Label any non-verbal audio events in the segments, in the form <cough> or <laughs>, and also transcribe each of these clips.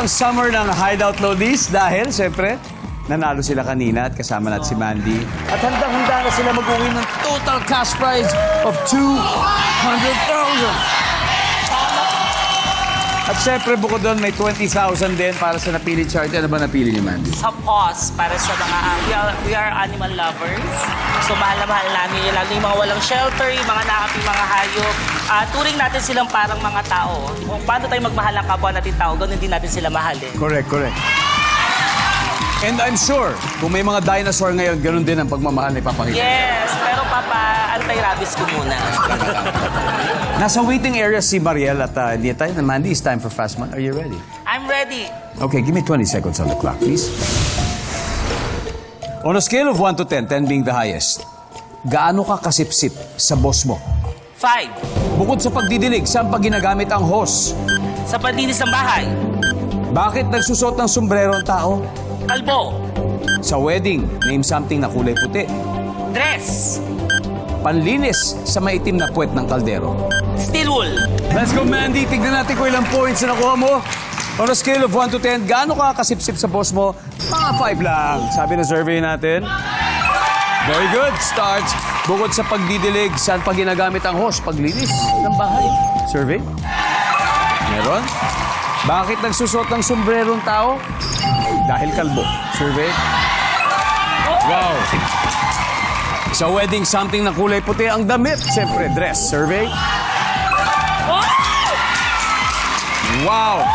ang summer ng Hideout Lodies dahil, siyempre, nanalo sila kanina at kasama natin si Mandy. At handang-handa na sila mag-uwi ng total cash prize of 200,000. At siyempre, bukod doon, may 20,000 din para sa napili charity. Ano ba napili ni Mandy? sa POS para sa mga ah, we are, we are animal lovers. So mahal na mahal namin yun. Lalo yung mga walang shelter, yung mga nakaping mga hayop. Ah, turing natin silang parang mga tao. Kung paano tayo magmahal ng kapwa natin tao, ganun din natin sila mahalin. Correct, correct. And I'm sure, kung may mga dinosaur ngayon, ganun din ang pagmamahal na ipapakita. Yes, pero papa, anti-rabies ko muna. <laughs> Nasa waiting area si Mariel at uh, hindi tayo. Mandy, it's time for Fast Month. Are you ready? I'm ready. Okay, give me 20 seconds on the clock, please. On a scale of 1 to 10, 10 being the highest, gaano ka kasipsip sa boss mo? Five. Bukod sa pagdidilig, saan pa ginagamit ang hose? Sa panlinis ng bahay. Bakit nagsusot ng sombrero ang tao? Kalbo. Sa wedding, name something na kulay puti. Dress. Panlinis sa maitim na puwet ng kaldero. Steel wool. Let's go, Mandy. Tignan natin kung ilang points na nakuha mo. On a scale of 1 to 10, gaano ka kasipsip sa boss mo? Mga 5 lang. Sabi ng survey natin. Very good. Start. Bukod sa pagdidilig, saan pa ginagamit ang hose? Paglinis ng bahay. Survey? Meron? Bakit nagsusot ng sombrero ang tao? Dahil kalbo. Survey? Wow. Sa wedding, something na kulay puti ang damit. Siyempre, dress. Survey? Wow!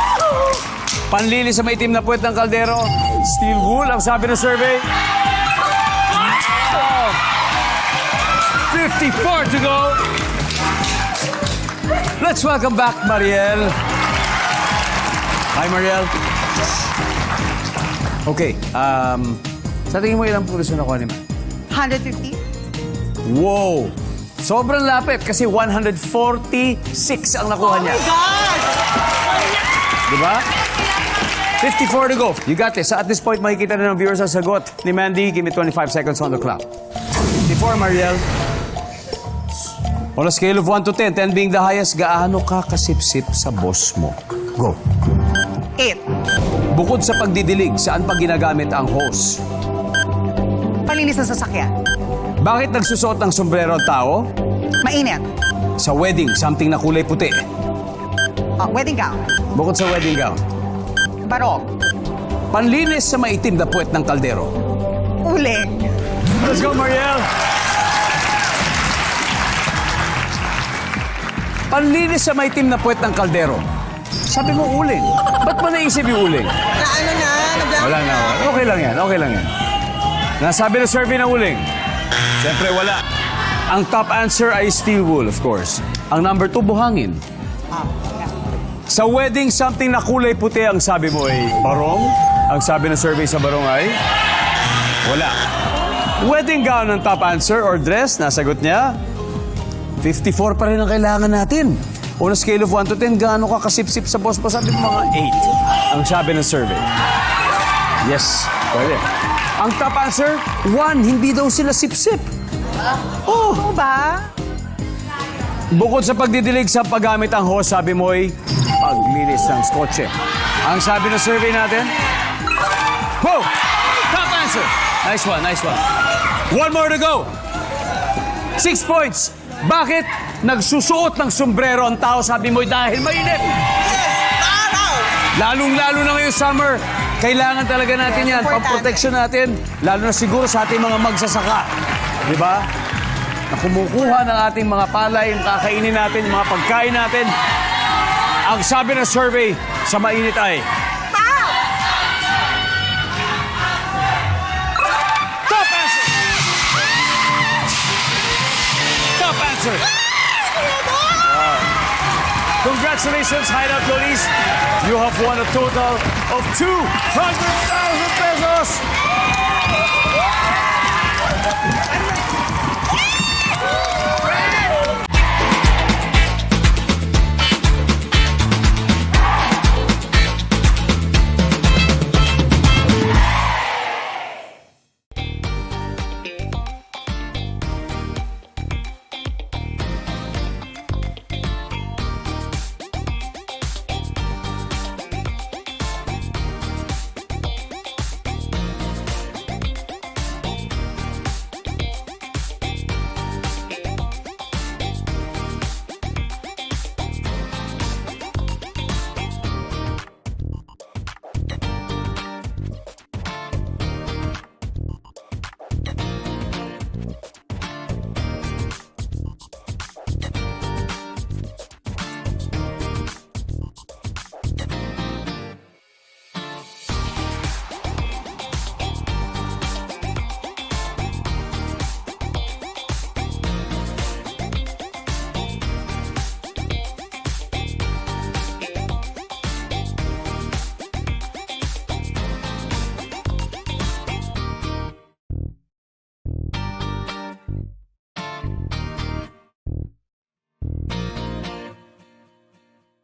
Panlili sa maitim na puwet ng kaldero. Steel wool, ang sabi ng survey. 54 to go. Let's welcome back Mariel. Hi, Mariel. Okay, um, sa tingin mo ilang pulos na nakuha ni Ma? 150? Wow! Sobrang lapit kasi 146 ang nakuha niya. God! Di ba? 54 to go. You got this. At this point, makikita na ng viewers ang sagot ni Mandy. Give me 25 seconds on the clock. 54, Mariel. On a scale of 1 to 10, 10 being the highest, gaano ka kasipsip sa boss mo? Go. 8. Bukod sa pagdidilig, saan pa ginagamit ang hose? Palinis ng sasakyan. Bakit nagsusot ng sombrero ang tao? Mainit. Sa wedding, something na kulay puti. Ah, wedding gown. Bukod sa wedding gown. Barong. Panlinis sa maitim na puwet ng kaldero. Uling. Let's go, Mariel! Panlinis sa maitim na puwet ng kaldero. Sabi mo uling. Ba't mo naisip yung uling? Na ano na? Nablang Wala na. Okay lang yan. Okay lang yan. Nasabi ng survey na uling. Siyempre, wala. Ang top answer ay steel wool, of course. Ang number two, buhangin. Sa wedding, something na kulay puti ang sabi mo ay barong. Ang sabi ng survey sa barong ay wala. Wedding gown ang top answer or dress, nasagot niya. 54 pa rin ang kailangan natin. On a scale of 1 to 10, gaano ka kasipsip sa boss mo? Sabi mo mga 8 ang sabi ng survey. Yes, pwede. Ang top answer, 1, hindi daw sila sipsip. Oh, Ano ba? Bukod sa pagdidilig sa paggamit ang hose, sabi mo ay paglinis ng skotse. Ang sabi ng survey natin, Whoa! Top answer! Nice one, nice one. One more to go. Six points. Bakit nagsusuot ng sombrero ang tao, sabi mo, dahil mainit? Lalong-lalo na ngayong summer, kailangan talaga natin yan, pang-protection natin, lalo na siguro sa ating mga magsasaka. Di ba? Na kumukuha ng ating mga palay, yung kakainin natin, yung mga pagkain natin. Ang sabi ng survey sa mainit ay, Congratulations, Hideout Lolies. You have won a total of 200,000 pesos.